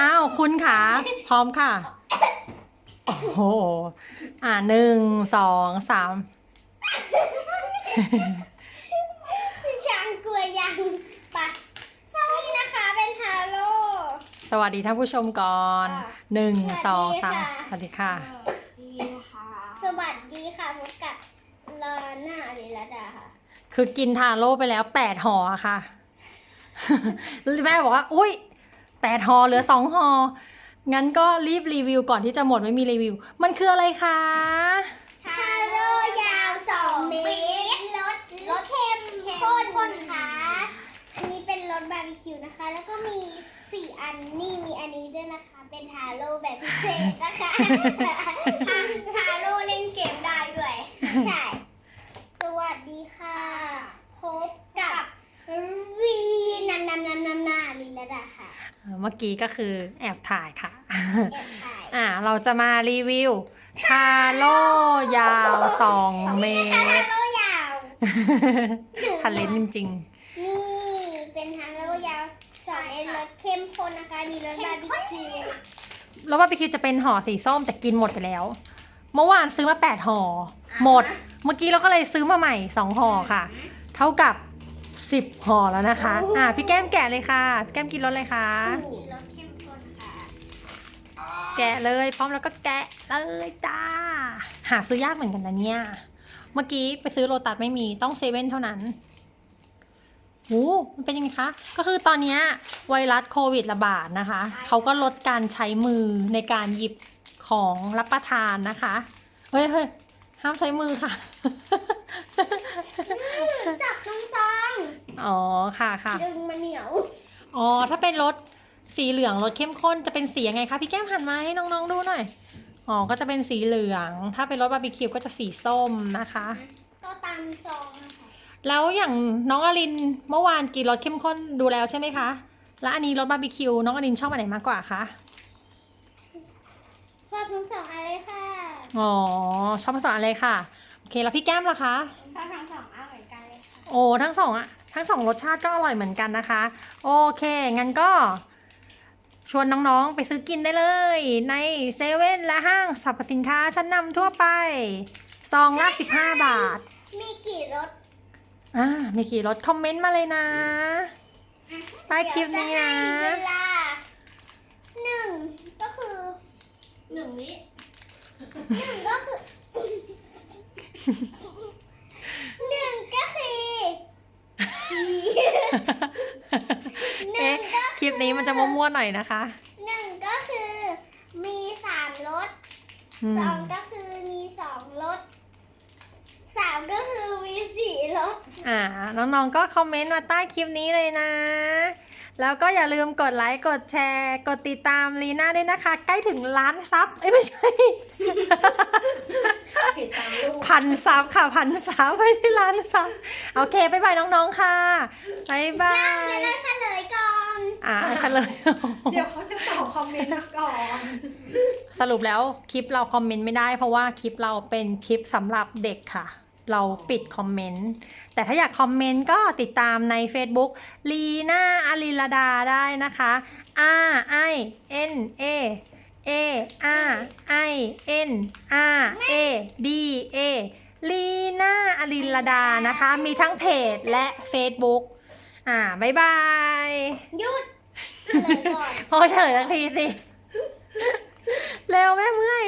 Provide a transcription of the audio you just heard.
อ้าวคุณค่ะพร้อมค่ะ โอ้โห อ่าหนึ่งสองสามช้างกลัวยังปะนี่นะคะเป็นฮาโล สวัสดีท่านผู้ชมก่อนค่ะ หนึ่งสองสสาวัมสดีค่ะสวัสดีค่ะ ดีค่ะสวัสดีค่ะพบกับลาน่าอริลดาค่ะ คือกินทาโร่ไปแล้วแปดห่ออะค่ะ แม่บอกว่า อุ้ย แปดห่อเหลือสองห่องั้นก็รีบรีวิวก่อนที่จะหมดไม่มีรีวิว มันคืออะไรคะฮาโลยาวสองเมตรรสรสเข็มข้นข้นค่ะอันนี้เป็นรสบาร์บีคิวนะคะ แล้วก็มีสี่อันนี่มีอันนี้ด้วยนะคะ เป็นฮาโลแบบพิเศษนะคะ ฮาโลเล่นเกมได้ด้วย ใช่ สวัสดีค่ะ พบกับวีนำนำนำนำนาลินลดาค่ะ เมื่อกี้ก็คือแอบถ่ายค่ะแอบถ่ายอ่าเราจะมารีวิว ทาโร่ยาวสองเมฮาตรโลยาวทันเลนจริงนี่เป็นฮาโลยาวสองเอ็นรสเข้มข้นนะคะมีรสบาร์บีคิวๆแล้วว่าไปคิวจะเป็นห่อสีส้มแต่กินหมดไปแล้ว เมื่อวานซื้อมาแปดห่อหมด เมื่อกี้เราก็เลยซื้อมาใหม่สองห่อค่ะ เท่ากับ สิบห่อแล้วนะคะ อ่าพี่แก้มแกะเลยค่ะพี่แก้มกินรสเลยค่ะมีรสเข้มข้นค่ะแกะเลยพร้อมแล้วก็แกะเลยจ้า หาซื้อยากเหมือนกันนะเนี่ย เมื่อกี้ไปซื้อโรตัสไม่มีต้องเซเว่นเท่านั้นโอ้มันเป็นยังไงคะ ก็คือตอนเนี้ยไวรัสโควิดระบาดนะคะ เขาก็ลดการใช้มือในการหยิบของรับประทานนะคะ เฮ้ยเฮ้ยห้ามใช้มือค่ะจับตรงซอง อ๋อค่ะค่ะดึงมันเหนียวอ๋อถ้าเป็นรสสีเหลืองรสเข้มข้นจะเป็นสียังไงคะพี่แก้มหันมาให้น้องๆดูหน่อยอ๋อก็จะเป็นสีเหลือง ถ้าเป็นรสบาร์บีคิวก็จะสีส้มนะคะก็ตามซองนะคะแล้วอย่างน้องอลินเมื่อวานกินรสเข้มข้นดูแล้วใช่ไหมคะ แล้วอันนี้รสบาร์บีคิวน้องอลินชอบอันไหนมากกว่าคะชอบทั้งสองอันเลยค่ะอ๋อชอบทั้งสองอันเลยค่ะโอเคแล้วพี่แก้มล่ะคะชอบทั้งสองอัน โอ้ทั้งสองอะทั้งสองรสชาติก็อร่อยเหมือนกันนะคะ โอเค งั้นก็ชวนน้องๆไปซื้อกินได้เลย ในเซเว่นและห้างสรรพสินค้าชั้นนำทั่วไปซองละ15 บาท มีกี่รสอ่ามีกี่รสคอมเมนต์มาเลยนะ ใต้คลิปนี้นะเดี๋ยวจให้เวลาหนึ่งก็คือหนึ่งวิหนึ่งก็คือ หนึ่งก็คือหนึ่ เอ๊ะ งก็ คลิป นี้มันจะมั่วๆหน่อยนะคะ หนึ่งก็คือมีสามรสอืสมองก็คือมีสองรสสามก็คือมีสี่รสอ่า น้องๆ ก็คอมเมนต์มาใต้คลิปนี้เลยนะ แล้วก็อย่าลืมกดไลค์ กดแชร์ กดติดตามลีน่าด้วยนะคะ ใกล้ถึงล้านซับ เอ้ยไม่ใช่พันซับค่ะ พันซับไม่ใช่ล้านซับ โอเค บ๊ายบายน้องๆ ค่ะ บ๊ายบายังยไม่ได้เฉลยก่อน อ่าเฉลย เดี๋ยวเขาจะตอบคอมเมนต์มาก่อน สรุปแล้วคลิปเราคอมเมนต์ไม่ได้ เพราะว่าคลิปเราเป็นคลิปสำหรับเด็กค่ะ เราปิดคอมเมนต์ แต่ถ้าอยากคอมเมนต์ก็ติดตามใน Facebook ลีน่าอาริลดาได้นะคะ R I N A A R I N R A D A ลีน่าอาริลดานะคะ มีทั้งเพจและ Facebook อ่า บ๊ายบาย หยุด พอ้เฉยสักทีสิ เร็วแม่เมื่อย